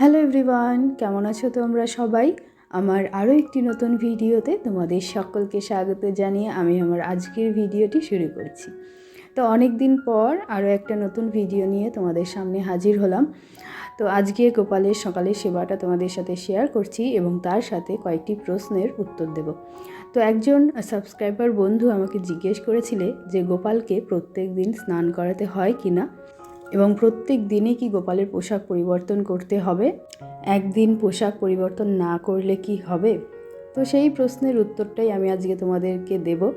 Hello everyone, কেমন আছো তোমরা সবাই? আমার আরও একটি নতুন ভিডিওতে তোমাদের সকলকে স্বাগত জানিয়ে আমি আমার আজকের ভিডিওটি শুরু করছি। তো অনেক দিন পর আরও একটা নতুন ভিডিও নিয়ে তোমাদের সামনে হাজির হলাম। তো আজকে গোপালের সকালের সেবাটা তোমাদের সাথে শেয়ার করছি এবং তার সাথে কয়েকটি প্রশ্নের উত্তর দেব। তো একজন সাবস্ক্রাইবার বন্ধু আমাকে জিজ্ঞেস করেছিলে যে গোপালকে প্রত্যেক দিন স্নান করাতে হয় কি না এবং প্রত্যেক দিনে কি গোপালের পোশাক পরিবর্তন করতে হবে? একদিন পোশাক পরিবর্তন না করলে কি হবে? তো সেই প্রশ্নের উত্তরটাই আমি আজকে তোমাদেরকে দেব।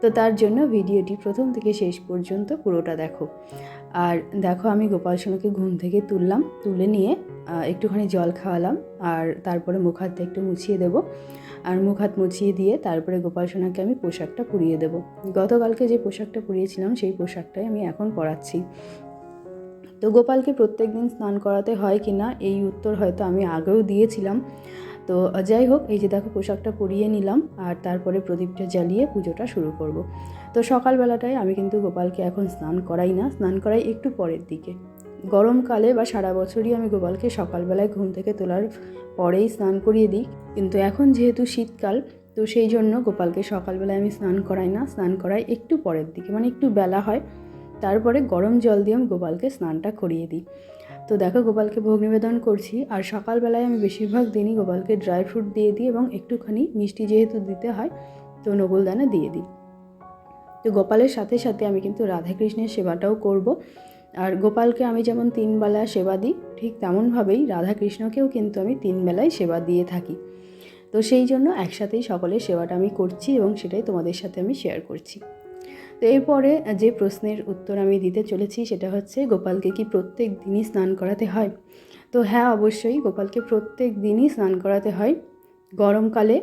তো তার জন্য ভিডিওটি প্রথম থেকে শেষ পর্যন্ত পুরোটা দেখো। আর দেখো, আমি গোপাল সোনাকে ঘুম থেকে তুললাম, তুলে নিয়ে একটুখানি জল খাওয়ালাম আর তারপরে মুখ হাতটা একটু মুছিয়ে দেবো। আর মুখ হাত মুছিয়ে দিয়ে তারপরে গোপাল সোনাকে আমি পোশাকটা পরিয়ে দেবো। গতকালকে যে পোশাকটা পরিয়েছিলাম, সেই পোশাকটাই আমি এখন পরাচ্ছি। তো গোপালকে প্রত্যেক দিন স্নান করাতে হয় কি না, এই উত্তর হয়তো আমি আগেও দিয়েছিলাম। তো যাই হোক, এই যে দেখো পোশাকটা পরিয়ে নিলাম আর তারপরে প্রদীপটা জ্বালিয়ে পুজোটা শুরু করব। তো সকালবেলাটায় আমি কিন্তু গোপালকে এখন স্নান করাই না, স্নান করাই একটু পরের দিকে। গরমকালে বা সারা বছরই আমি গোপালকে সকালবেলায় ঘুম থেকে তোলার পরেই স্নান করিয়ে দিই। কিন্তু এখন যেহেতু শীতকাল, তো সেই জন্য গোপালকে সকালবেলায় আমি স্নান করাই না, স্নান করাই একটু পরের দিকে মানে একটু বেলা হয়। তারপরে গরম জল দিয়ে আমি গোপালকে স্নানটা করিয়ে দিই। তো দেখো গোপালকে ভোগ নিবেদন করছি। আর সকালবেলায় আমি বেশিরভাগ দিনই গোপালকে ড্রাই ফ্রুট দিয়ে দিই এবং একটুখানি মিষ্টি যেহেতু দিতে হয়, তো নকুলদানা দিয়ে দিই। তো গোপালের সাথে সাথে আমি কিন্তু রাধাকৃষ্ণের সেবাটাও করব। আর গোপালকে আমি যেমন তিন বেলা সেবা দিই, ঠিক তেমনভাবেই রাধাকৃষ্ণকেও কিন্তু আমি তিন বেলায় সেবা দিয়ে থাকি। তো সেই জন্য একসাথেই সকলের সেবাটা আমি করছি এবং সেটাই তোমাদের সাথে আমি শেয়ার করছি। তো এরপরে যে প্রশ্নের উত্তর আমি দিতে চলেছি সেটা হচ্ছে, গোপালকে কি প্রত্যেক দিনই স্নান করাতে হয়? তো হ্যাঁ অবশ্যই গোপালকে প্রত্যেক দিনই স্নান করাতে হয়। গরমকালে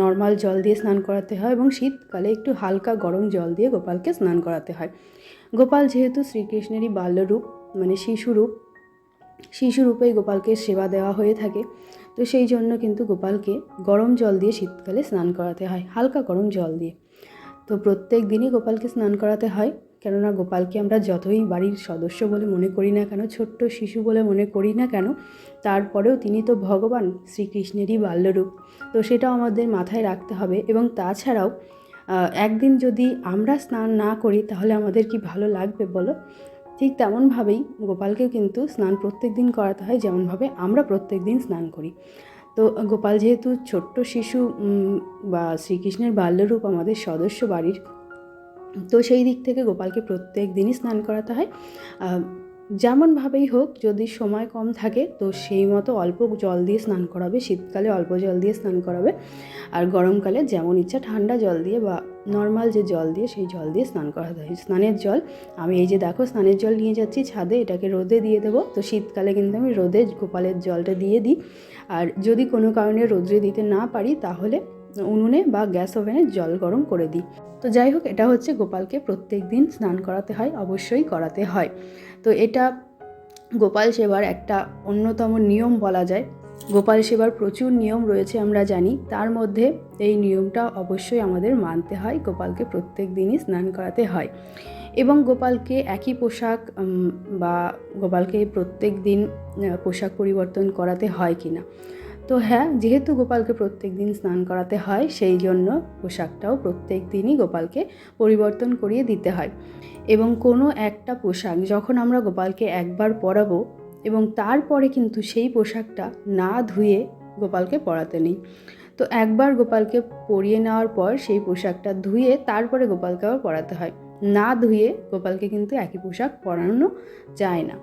নর্মাল জল দিয়ে স্নান করাতে হয় এবং শীতকালে একটু হালকা গরম জল দিয়ে গোপালকে স্নান করাতে হয়। গোপাল যেহেতু শ্রীকৃষ্ণেরই বাল্যরূপ মানে শিশুরূপ, শিশুরূপেই গোপালকে সেবা দেওয়া হয়ে থাকে, তো সেই জন্য কিন্তু গোপালকে গরম জল দিয়ে শীতকালে স্নান করাতে হয়, হালকা গরম জল দিয়ে। তো প্রত্যেক দিনই গোপালকে স্নান করাতে হয়। কেননা গোপালকে আমরা যতই বাড়ির সদস্য বলে মনে করি না কেন, ছোট্ট শিশু বলে মনে করি না কেন, তারপরেও তিনি তো ভগবান, শ্রীকৃষ্ণেরই বাল্যরূপ। তো সেটাও আমাদের মাথায় রাখতে হবে এবং তাছাড়াও একদিন যদি আমরা স্নান না করি তাহলে আমাদের কি ভালো লাগবে বলো? ঠিক তেমনভাবেই গোপালকেও কিন্তু স্নান প্রত্যেক দিন করাতে হয় যেমনভাবে আমরা প্রত্যেক দিন স্নান করি। তো গোপাল যেহেতু ছোট্ট শিশু বা শ্রীকৃষ্ণের বাল্যরূপ আমাদের সদস্য বাড়ির, তো সেই দিক থেকে গোপালকে প্রত্যেক দিনই স্নান করাতে হয়। যেমনভাবেই হোক, যদি সময় কম থাকে, তো সেই মতো অল্প জল দিয়ে স্নান করাবে। শীতকালে অল্প জল দিয়ে স্নান করাবে। আর গরমকালে যেমন ইচ্ছা ঠান্ডা জল দিয়ে বা নর্মাল যে জল দিয়ে, সেই জল দিয়ে স্নান করাতে হয়। স্নানের জল, আমি এই যে দেখো স্নানের জল নিয়ে যাচ্ছি ছাদে, এটাকে রোদে দিয়ে দেবো। তো শীতকালে কিন্তু আমি রোদে গোপালের জলটা দিয়ে দিই। আর যদি কোনো কারণে রোদ্রে দিতে না পারি, তাহলে উনুনে বা গ্যাস ওভেনে জল গরম করে দিই। তো যাই হোক, এটা হচ্ছে গোপালকে প্রত্যেক দিন স্নান করাতে হয়, অবশ্যই করাতে হয়। তো এটা গোপাল সেবার একটা অন্যতম নিয়ম বলা যায়। গোপাল সেবার প্রচুর নিয়ম রয়েছে আমরা জানি। তার মধ্যে এই নিয়মটা অবশ্যই আমাদের মানতে হয়, গোপালকে প্রত্যেক দিনই স্নান করাতে হয়। এবং গোপালকে একই পোশাক বা গোপালকে প্রত্যেক দিন পোশাক পরিবর্তন করাতে হয় কি না তো হ্যাঁ যেহেতু গোপালকে প্রত্যেক দিন স্নান করাতে হয়, সেই জন্য পোশাকটাও প্রত্যেক দিনই গোপালকে পরিবর্তন করিয়ে দিতে হয়। এবং কোনো একটা পোশাক যখন আমরা গোপালকে একবার পরাবো এবং তারপরে কিন্তু সেই পোশাকটা না ধুয়ে গোপালকে পরাতে নেই। তো একবার গোপালকে পরিয়ে নেওয়ার পর সেই পোশাকটা ধুয়ে তারপরে গোপালকে আবার পরাতে হয়। না ধুয়ে গোপালকে কিন্তু একই পোশাক পরানো যায় না।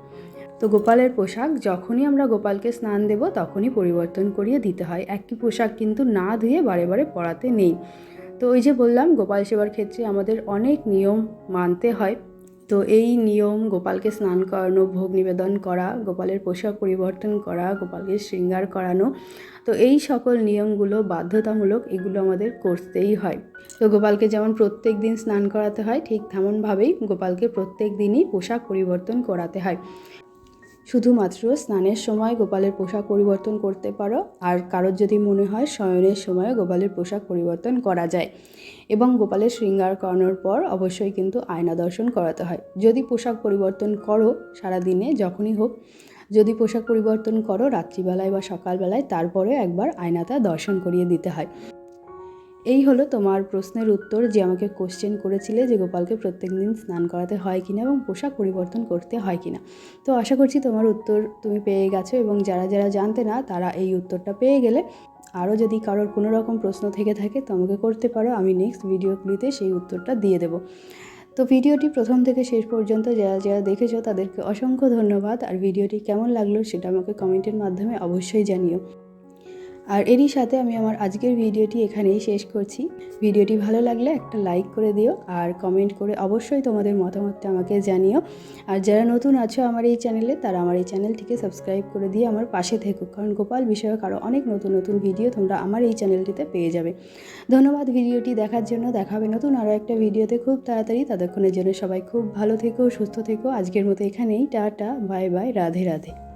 তো গোপালের পোশাক, যখনই আমরা গোপালকে স্নান দেব, তখনই পরিবর্তন করিয়ে দিতে হয়। একই পোশাক কিন্তু না ধুয়ে বারে বারে পরাতে নেই। তো ওই যে বললাম, গোপাল সেবার ক্ষেত্রে আমাদের অনেক নিয়ম মানতে হয়। তো এই নিয়ম, গোপালকে স্নান করানো, ভোগ নিবেদন করা, গোপালের পোশাক পরিবর্তন করা, গোপালকে শৃঙ্গার করানো, তো এই সকল নিয়মগুলো বাধ্যতামূলক এগুলো আমাদের করতেই হয়। তো গোপালকে যেমন প্রত্যেক দিন স্নান করাতে হয়, ঠিক তেমনভাবেই গোপালকে প্রত্যেক দিনই পোশাক পরিবর্তন করাতে হয়। শুধুমাত্র স্নানের সময় গোপালের পোশাক পরিবর্তন করতে পারো, আর কারোর যদি মনে হয় শয়নের সময় গোপালের পোশাক পরিবর্তন করা যায়। এবং গোপালের শৃঙ্গার করানোর পর অবশ্যই কিন্তু আয়না দর্শন করাতে হয়। যদি পোশাক পরিবর্তন করো সারা দিনে যখনই হোক, যদি পোশাক পরিবর্তন করো রাত্রিবেলায় বা সকালবেলায় তারপরে একবার আয়নাটা দর্শন করিয়ে দিতে হয়। এই হলো তোমার প্রশ্নের উত্তর যে আমাকে কোশ্চেন করেছিলে যে গোপালকে প্রত্যেক দিন স্নান করাতে হয় কিনা এবং পোশাক পরিবর্তন করতে হয় কিনা। তো আশা করছি তোমার উত্তর তুমি পেয়ে গেছো এবং যারা যারা জানতে না তারা এই উত্তরটা পেয়ে গেলে আরও যদি কারোর কোনো রকম প্রশ্ন থেকে থাকে তো আমাকে করতে পারো, আমি নেক্সট ভিডিওগুলিতে সেই উত্তরটা দিয়ে দেবো। তো ভিডিওটি প্রথম থেকে শেষ পর্যন্ত যারা যারা দেখেছ তাদেরকে অসংখ্য ধন্যবাদ, আর ভিডিওটি কেমন লাগল সেটা আমাকে কমেন্টের মাধ্যমে অবশ্যই জানিও। আর এরই সাথে আমি আমার আজকের ভিডিওটি এখানেই শেষ করছি। ভিডিওটি ভালো লাগলে একটা লাইক করে দিও আর কমেন্ট করে অবশ্যই তোমাদের মতামতটা আমাকে জানিও। আর যারা নতুন আছো আমার এই চ্যানেলে তারা আমার এই চ্যানেলটিকে সাবস্ক্রাইব করে দিয়ে আমার পাশে থেকো। কারণ গোপাল বিষয়ক আরও অনেক নতুন নতুন ভিডিও তোমরা আমার এই চ্যানেলটিতে পেয়ে যাবে। ধন্যবাদ ভিডিওটি দেখার জন্য। দেখাবে নতুন আরও একটা ভিডিওতে খুব তাড়াতাড়ি। ততক্ষণের জন্য সবাই খুব ভালো থেকো, সুস্থ থেকো। আজকের মতো এখানেই। Tata bye bye Radhe Radhe.